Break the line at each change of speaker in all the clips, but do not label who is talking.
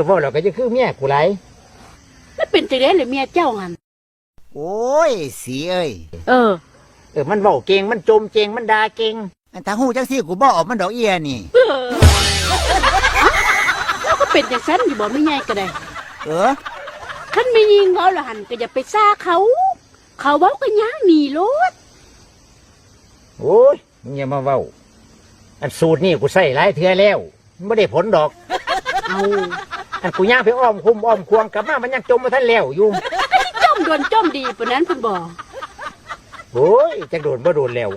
อเว่าเราก็จะคือเมียกูไร
แล้วเป็นจังได๋เลยเมียเจ้าหัน
โอ้ยสีเอ้ย
เออ
เออมันเว้าเก่งมันจมเก่งมันด่าเก่ง
อันถ้าหูจังซี่กูบ่ออกมันดอกเอียนี่
เออแล้วก็เป็นจังซั่นอยู่บ่ไม่ใหญ่ก็ได้
เออ
คันไม่ยิงเขาละหันก็อย่าไปซ่าเขา เขาเว้าก็ย่างหนีโลด
โอ้ยมึงอย่ามาเว้า อันสูตรนี่กูใส่หลายเทื่อแล้วมันไม่ได้ผลดอก
เอา
อันกูย่างไปอ้อมคุมอ้อมควงกลับมามันยังจมมาท่านแล้วอยู่
จ้อมโดนจ้อมดีปานนั้นเพิ่นบ่
โอ้ยจักโดนบ่โดนแล้ว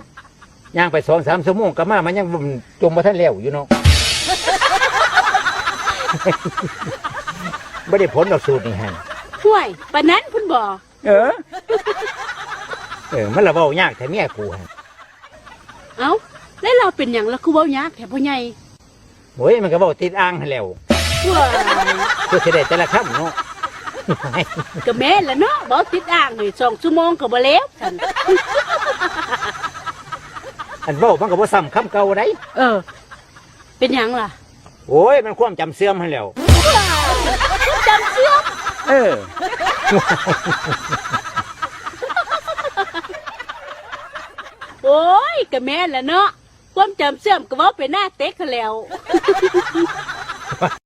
ย่างไปสองสามชั่วโมงกลับมามันยังจมมาท่านแล้วอยู่เนาะไม่ได้ผลดอกสูตรนี่ฮะ
ห่วยปานนั้นเพิ่นบ่
เออ เออมันละเว้ายากแต่เมียกูฮะ
เอ้าแล้วเราเป็นหยังล่ะคือเว้ายากแท้พ่อใหญ่
โอ้ยมันก็เว้าติดอ่างหั้นแล้ว
ว้าย
เพื่อสิได้แต่ละคำเนาะ
ก็แม่นละเนาะบ่ติดอ่างนี่สองชั่วโมงก็บ่แล้วท่าน
อันเว้ามันก็บ่ซ้ำคำเก่าได้
เออ เป็นหยังล่ะ
โอ้ยมันความจำเสื่อมหั้นแล้ว
จำเชื่อม
เออ
โอ้ยก็แม่นละเนาะความจำเสื่อมก็เว้าไปหน้าเต็กเขาแล้ว